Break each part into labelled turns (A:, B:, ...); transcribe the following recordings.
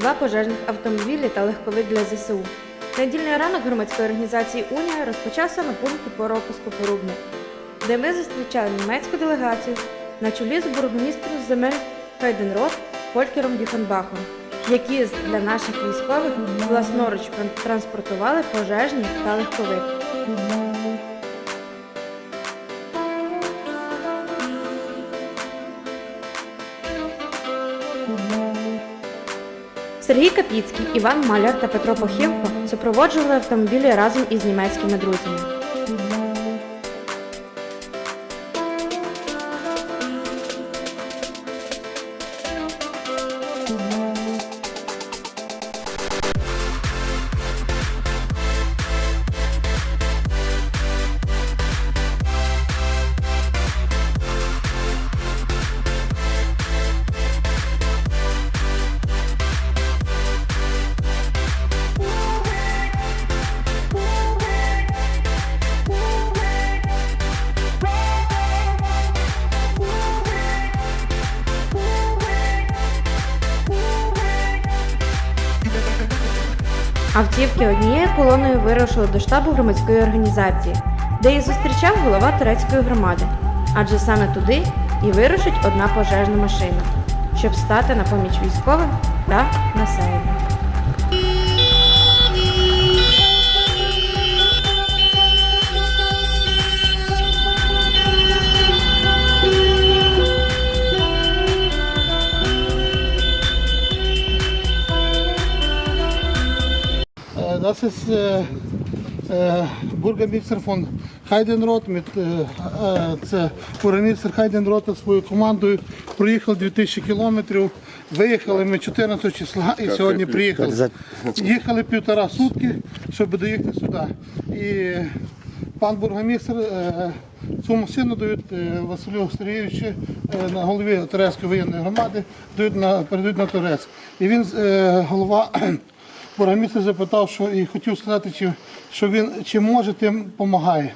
A: два пожежних автомобілі та легковик для ЗСУ. Недільний ранок громадської організації Унія розпочався на пункті пропуску Порубне, де ми зустрічали німецьку делегацію на чолі з бургомістром земель Хайденрот Фолькером Діфенбахом, які для наших військових власноруч транспортували пожежні та легковик. Сергій Капіцький, Іван Маляр та Петро Похівко супроводжували автомобілі разом із німецькими друзями. Автівки однією колоною вирушили до штабу громадської організації, де їх зустрічав голова турецької громади. Адже саме туди і вирушить одна пожежна машина, щоб стати на поміч військовим та населенню.
B: Das ist äh, äh, Bürgermeister von Heidenrot. Mit, äh, äh, це бургомістр Хайденрот зі своєю командою проїхав 2000 кілометрів. Виїхали ми 14 числа і сьогодні приїхали. Їхали півтора сутки, щоб доїхати сюди. І пан бургомістр е, цю машину дають е, Василю Сергійовичу е, на голові Турецької воєнної громади, дають на, передають на Турець. І він е, голова бургомістр запитав, що і хотів сказати, чи, що він чи може тим допомагає.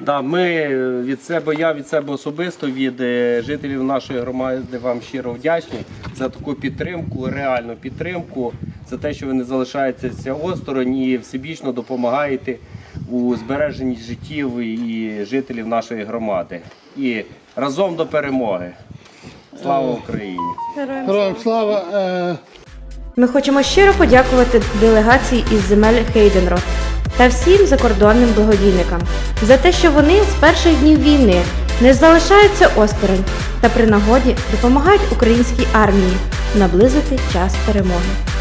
C: Да, ми від себе, я від себе особисто, від е, жителів нашої громади вам щиро вдячні за таку підтримку, реальну підтримку, за те, що ви не залишаєтеся осторонь і всебічно допомагаєте у збереженні життів і жителів нашої громади. І разом до перемоги. Слава Україні!
B: Героям слава! Е,
A: Ми хочемо щиро подякувати делегації із земель Хейденрот та всім закордонним благодійникам за те, що вони з перших днів війни не залишаються осторонь та при нагоді допомагають українській армії наблизити час перемоги.